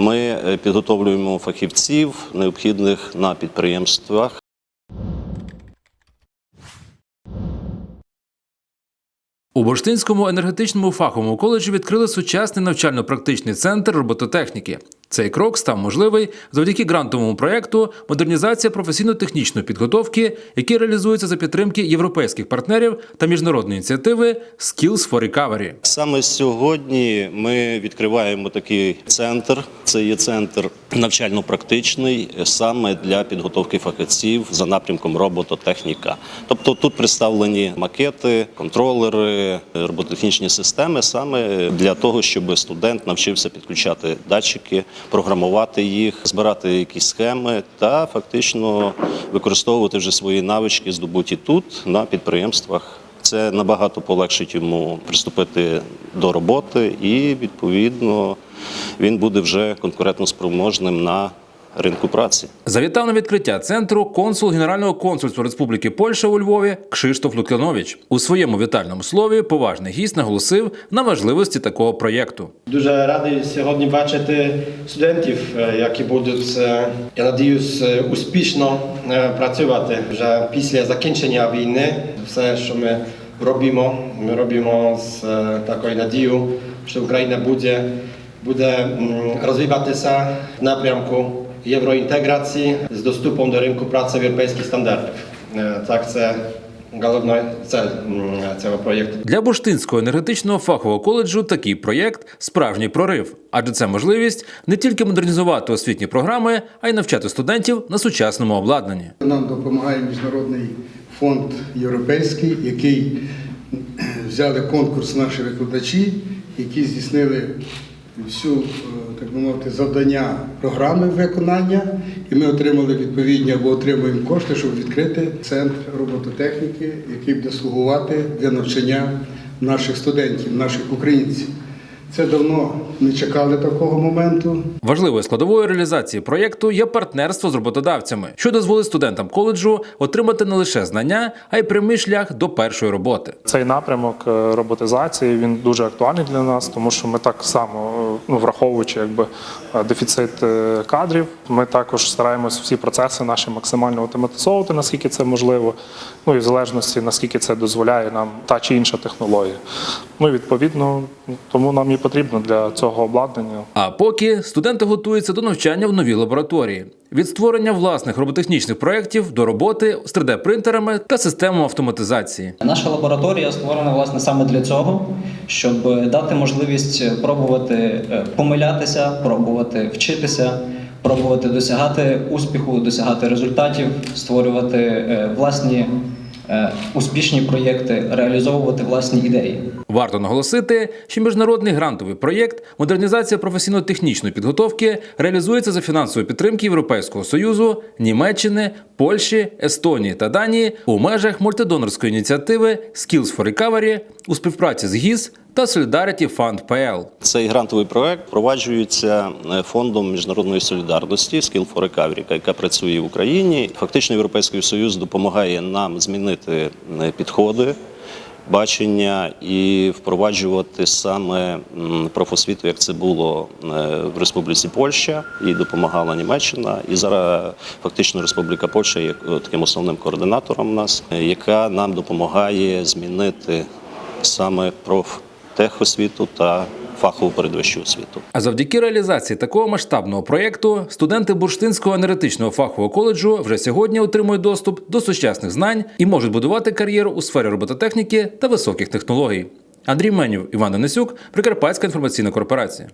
Ми е, підготовлюємо фахівців, необхідних на підприємствах. У Бурштинському енергетичному фаховому коледжі відкрили сучасний навчально-практичний центр робототехніки. Цей крок став можливий завдяки грантовому проєкту Модернізація професійно-технічної підготовки, який реалізується за підтримки європейських партнерів та міжнародної ініціативи Skills for Recovery. Саме сьогодні ми відкриваємо такий центр. Це є центр навчально-практичний саме для підготовки фахівців за напрямком робототехніка. Тобто тут представлені макети, контролери, робототехнічні системи саме для того, щоб студент навчився підключати датчики, програмувати їх, збирати якісь схеми та фактично використовувати вже свої навички, здобуті тут на підприємствах. Це набагато полегшить йому приступити до роботи, і відповідно він буде вже конкурентноспроможним на ринку праці. Завітав на відкриття центру консул Генерального консульства Республіки Польща у Львові Кшиштоф Лукянович. У своєму вітальному слові поважний гість наголосив на важливості такого проєкту. Дуже радий сьогодні бачити студентів, е, які будуть, е, я надіюсь, е, успішно працювати вже після закінчення війни. Все, що ми робимо, ми робимо з такою надією, що Україна буде, буде розвиватися в напрямку євроінтеграції з доступом до ринку праці в європейських стандартів. Е, Так, це головний цель цього проєкту. Для Бурштинського енергетичного фахового коледжу такий проєкт справжній прорив, адже це можливість не тільки модернізувати освітні програми, а й навчати студентів на сучасному обладнанні. Нам допомагає міжнародний фонд європейський, який взяли конкурс наші викладачі, які здійснили всю, е, так би мовити, завдання програми виконання, і ми отримали відповідні або отримуємо кошти, щоб відкрити центр робототехніки, який буде слугувати для навчання наших студентів, наших українців. Це давно не чекали такого моменту. Важливою складовою реалізації проєкту є партнерство з роботодавцями, що дозволить студентам коледжу отримати не лише знання, а й прямий шлях до першої роботи. Цей напрямок е, роботизації він дуже актуальний для нас, тому що ми так само, е, ну враховуючи якби е, дефіцит кадрів, ми також стараємось всі процеси наші максимально автоматизовувати, наскільки це можливо. Ну і в залежності наскільки це дозволяє нам та чи інша технологія. Ну і відповідно, тому нам і потрібно для цього обладнання. А поки студенти готуються до навчання в новій лабораторії від створення власних роботехнічних проєктів до роботи з 3D-принтерами та системами автоматизації. Наша лабораторія створена власне саме для цього, щоб дати можливість пробувати е, помилятися, пробувати вчитися, пробувати досягати успіху, досягати результатів, створювати е, власні успішні проєкти, реалізовувати власні ідеї. Варто наголосити, що міжнародний грантовий проєкт Модернізація професійно-технічної підготовки реалізується за фінансової підтримки Європейського союзу, Німеччини, Польщі, Естонії та Данії у межах мультидонорської ініціативи Skills for Recovery у співпраці з ГІС та Solidarity Fund PL. Цей грантовий проект впроваджується е, фондом міжнародної солідарності Skill for Recovery, яка працює в Україні. Фактично, Європейський Союз допомагає нам змінити е, підходи. Бачення і впроваджувати саме профосвіту, як це було е, в Республіці Польща, і допомагала Німеччина. І зараз фактично Республіка Польща є таким основним координатором нас, яка нам допомагає змінити саме профтехосвіту та фахову передвищу освіту. А завдяки реалізації такого масштабного проєкту студенти Бурштинського енергетичного фахового коледжу вже сьогодні отримують доступ до сучасних знань і можуть будувати кар'єру у сфері робототехніки та високих технологій. Андрій Менів, Іван Денисюк, Прикарпатська інформаційна корпорація.